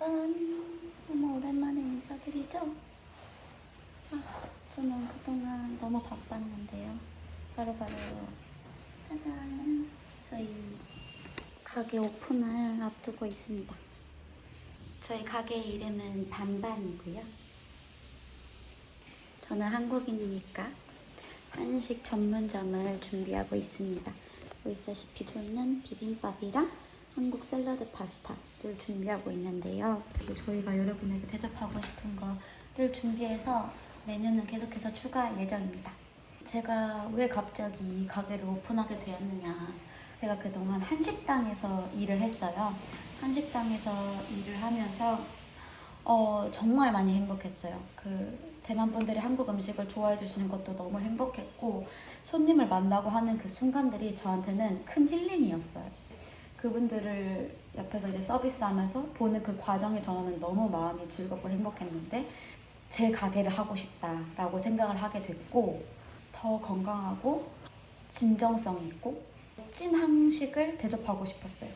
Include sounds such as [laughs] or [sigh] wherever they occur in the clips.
짠! 너무 오랜만에 인사드리죠? 아, 저는 그동안 너무 바빴는데요. 바로바로 짜잔! 저희 가게 오픈을 앞두고 있습니다. 저희 가게 이름은 반반이고요. 저는 한국인이니까 한식 전문점을 준비하고 있습니다. 보시다시피 저희는 비빔밥이랑 한국 샐러드 파스타를 준비하고 있는데요. 그리고 저희가 여러분에게 대접하고 싶은 거를 준비해서 메뉴는 계속해서 추가할 예정입니다. 제가 왜 갑자기 이 가게를 오픈하게 되었느냐. 제가 그동안 한식당에서 일을 했어요. 한식당에서 일을 하면서 어, 정말 많이 행복했어요. 그 대만 분들이 한국 음식을 좋아해 주시는 것도 너무 행복했고 손님을 만나고 하는 그 순간들이 저한테는 큰 힐링이었어요. 그분들을 옆에서 이제 서비스하면서 보는 그 과정이 저는 너무 마음이 즐겁고 행복했는데 제 가게를 하고 싶다라고 생각을 하게 됐고 더 건강하고 진정성 있고 찐 한식을 대접하고 싶었어요.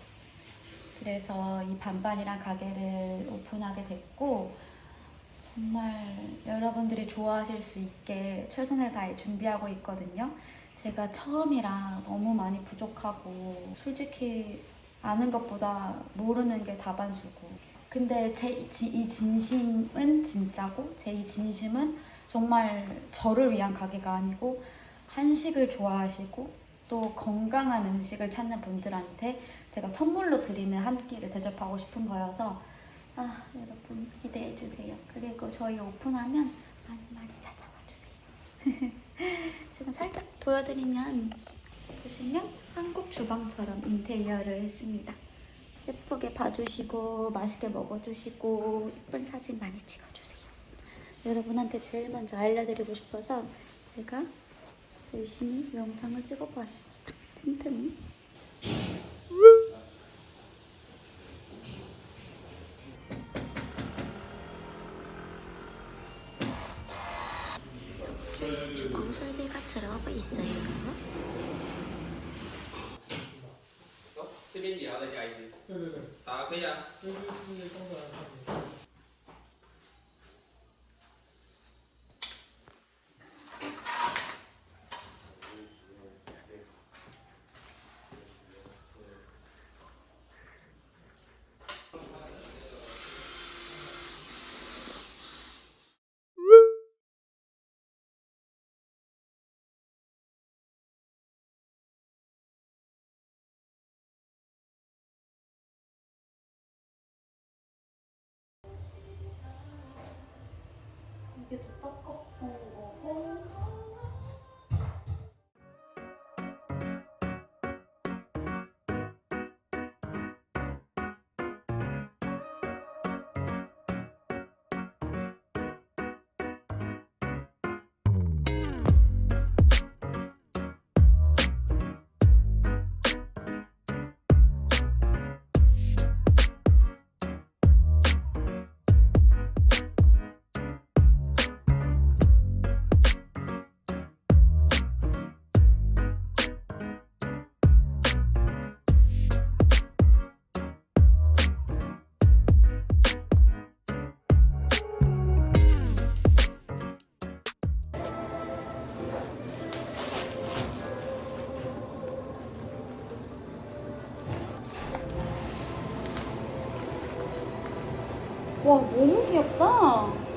그래서 이 반반이란 가게를 오픈하게 됐고 정말 여러분들이 좋아하실 수 있게 최선을 다해 준비하고 있거든요. 제가 처음이라 너무 많이 부족하고 솔직히 아는 것보다 모르는 게 다반수고 근데 제 이 진심은 진짜고 제 이 진심은 정말 저를 위한 가게가 아니고 한식을 좋아하시고 또 건강한 음식을 찾는 분들한테 제가 선물로 드리는 한 끼를 대접하고 싶은 거여서 아 여러분 기대해 주세요. 그리고 저희 오픈하면 많이 많이 찾아와 주세요. [laughs] 지금 살짝 보여드리면 보시면 한국 주방처럼 인테리어를 했습니다. 예쁘게 봐주시고 맛있게 먹어주시고 예쁜 사진 많이 찍어주세요. 여러분한테 제일 먼저 알려드리고 싶어서 제가 열심히 영상을 찍어보았습니다. 틈틈이. 주방 설비가 들어가 있어요. 边也要再加一只。对对对，好，可以啊。这就是刚才 너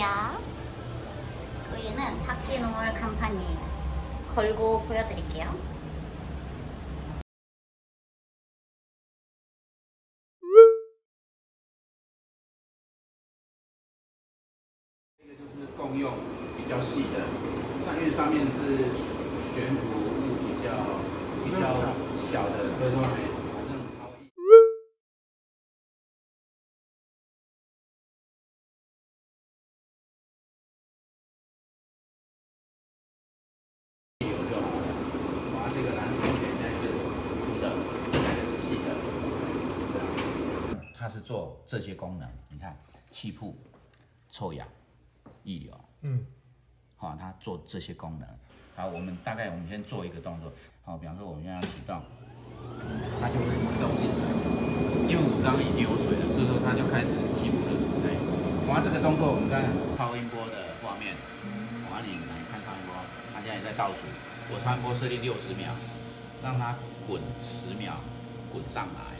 어때요? 저희는 바퀴노을 간판이에요. 걸고 보여드릴게요. 是做这些功能，你看气铺、臭氧、溢流，嗯，好、它做这些功能。好，我们大概我们先做一个动作，好，比方说我们现在启动，它就会自动进水，因为我刚刚已经有水了，所以说它就开始起步了。对，哇，这个动作我们看超音波的画面，哇，你来看超音波，它现在也在倒数，我超音波设定六十秒，让它滚十秒，滚上来，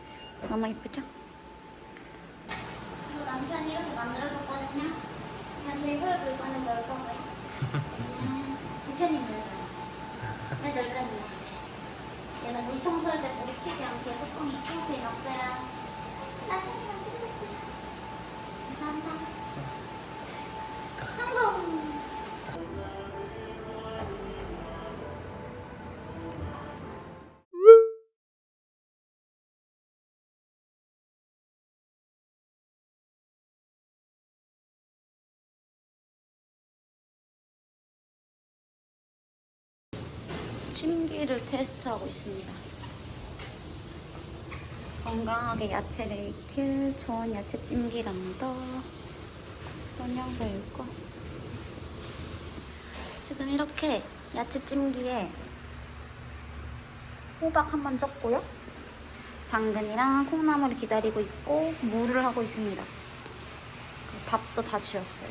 너무 이쁘죠? 이거 남편이 이렇게 만들어줬거든요. 그냥 일부러 물건은 넣을 거고요. 그냥 대표님 물건. 내 널건이야. 얘는 물 청소할 때 물이 튀지 않게 뚜껑이 평소에 없어요. 남편이 만들어줬어요. 감사합니다. 찜기를 테스트하고 있습니다. 건강하게 야채를 익힐 좋은 야채 찜기랍니다. 읽고. 지금 이렇게 야채 찜기에 호박 한 번 쪘고요. 당근이랑 콩나물을 기다리고 있고 물을 하고 있습니다. 밥도 다 지었어요.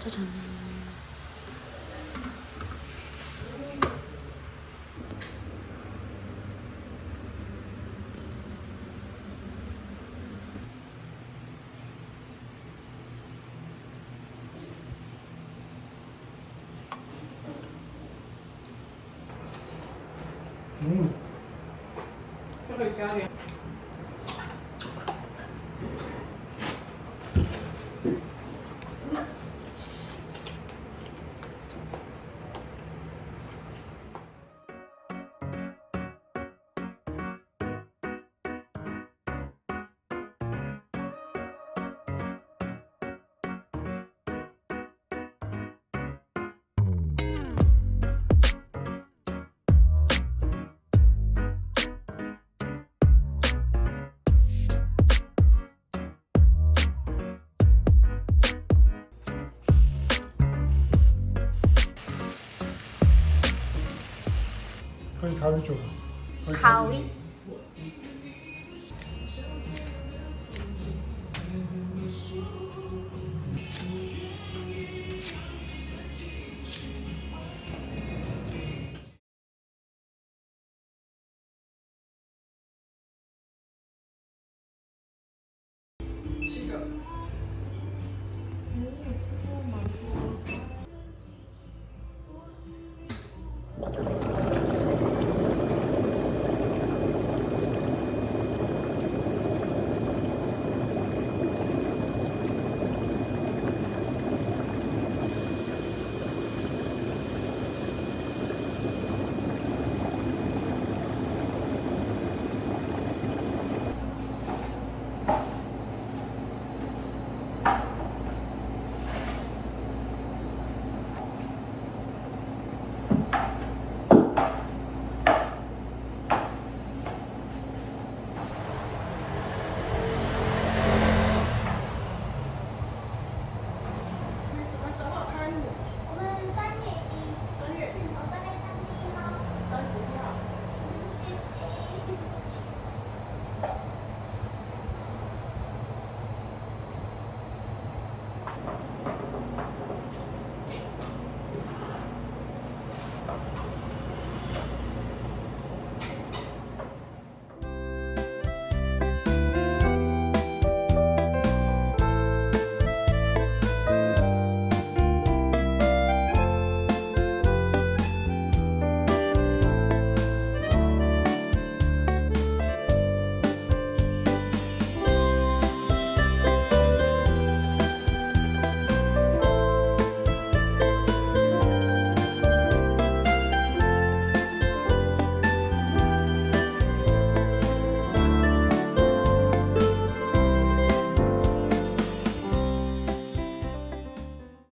짜잔. 嗯.这个加点。 거의 가위 쪽.